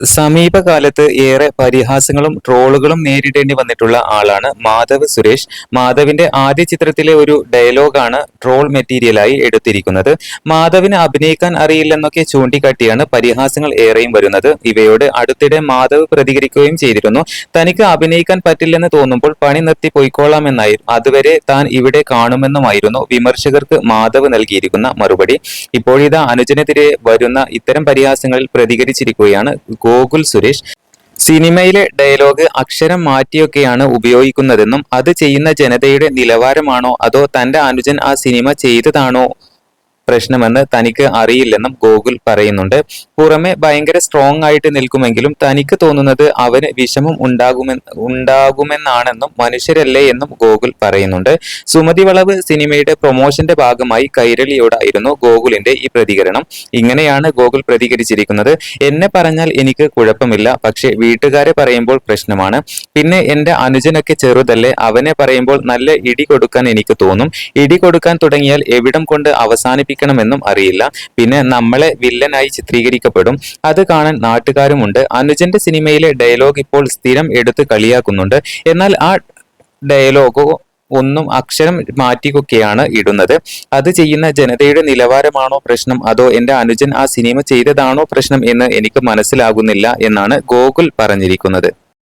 സമീപകാലത്ത് ഏറെ പരിഹാസങ്ങളും ട്രോളുകളും നേരിടേണ്ടി വന്നിട്ടുള്ള ആളാണ് മാധവ് സുരേഷ്. മാധവിന്റെ ആദ്യ ചിത്രത്തിലെ ഒരു ഡയലോഗാണ് ട്രോൾ മെറ്റീരിയലായി എടുത്തിരിക്കുന്നത്. മാധവിന് അഭിനയിക്കാൻ അറിയില്ലെന്നൊക്കെ ചൂണ്ടിക്കാട്ടിയാണ് പരിഹാസങ്ങൾ ഏറെയും വരുന്നത്. ഇവയോട് അടുത്തിടെ മാധവ് പ്രതികരിക്കുകയും ചെയ്തിരുന്നു. തനിക്ക് അഭിനയിക്കാൻ പറ്റില്ലെന്ന് തോന്നുമ്പോൾ പണി നിർത്തി പൊയ്ക്കോളാമെന്നായിരുന്നു അതുവരെ താൻ ഇവിടെ കാണുമെന്നുമായിരുന്നു വിമർശകർക്ക് മാധവ് നൽകിയിരിക്കുന്ന മറുപടി. ഇപ്പോഴിതാ അനുജനെതിരെ വരുന്ന ഇത്തരം പരിഹാസങ്ങളിൽ പ്രതികരിച്ചിരിക്കുകയാണ് ഗോകുൽ സുരേഷ്. സിനിമയിലെ ഡയലോഗ് അക്ഷരം മാറ്റിയൊക്കെയാണ് ഉപയോഗിക്കുന്നതെന്നും അത് ചെയ്യുന്ന ജനതയുടെ നിലവാരമാണോ അതോ തന്റെ അനുജൻ ആ സിനിമ ചെയ്തതാണോ പ്രശ്നമെന്ന് തനിക്ക് അറിയില്ലെന്നും ഗോകുൽ പറയുന്നുണ്ട്. പുറമെ ഭയങ്കര സ്ട്രോങ് ആയിട്ട് നിൽക്കുമെങ്കിലും തനിക്ക് തോന്നുന്നത് അവന് വിഷമം ഉണ്ടാകുമെ ഉണ്ടാകുമെന്നാണെന്നും മനുഷ്യരല്ലേ എന്നും ഗോകുൽ പറയുന്നുണ്ട്. സുമതി വളവ് സിനിമയുടെ പ്രൊമോഷന്റെ ഭാഗമായി കൈരളിയോടായിരുന്നു ഗോകുലിന്റെ ഈ പ്രതികരണം. ഇങ്ങനെയാണ് ഗോകുൽ പ്രതികരിച്ചിരിക്കുന്നത്. എന്നെ പറഞ്ഞാൽ എനിക്ക് കുഴപ്പമില്ല പക്ഷെ വീട്ടുകാരെ പറയുമ്പോൾ പ്രശ്നമാണ്. പിന്നെ എന്റെ അനുജനൊക്കെ ചെറുതല്ലേ അവനെ പറയുമ്പോൾ നല്ല ഇടി കൊടുക്കാൻ എനിക്ക് തോന്നും. ഇടി കൊടുക്കാൻ തുടങ്ങിയാൽ എവിടം കൊണ്ട് അവസാനിപ്പിക്കണമെന്നും അറിയില്ല. പിന്നെ നമ്മളെ വില്ലനായി ചിത്രീകരിക്കപ്പെടും. അത് കാണാൻ നാട്ടുകാരുമുണ്ട്. അനുജന്റെ സിനിമയിലെ ഡയലോഗ് ഇപ്പോൾ സ്ഥിരം എടുത്ത് കളിയാക്കുന്നുണ്ട്. എന്നാൽ ആ ഡയലോഗോ ഒന്നും അക്ഷരം മാറ്റിക്കൊക്കെയാണ് ഇടുന്നത്. അത് ചെയ്യുന്ന ജനതയുടെ നിലവാരമാണോ പ്രശ്നം? അതോ എന്റെ അനുജൻ ആ സിനിമ ചെയ്തതാണോ പ്രശ്നം എന്ന് എനിക്ക് മനസ്സിലാകുന്നില്ല എന്നാണ് ഗോകുൽ പറഞ്ഞിരിക്കുന്നത്.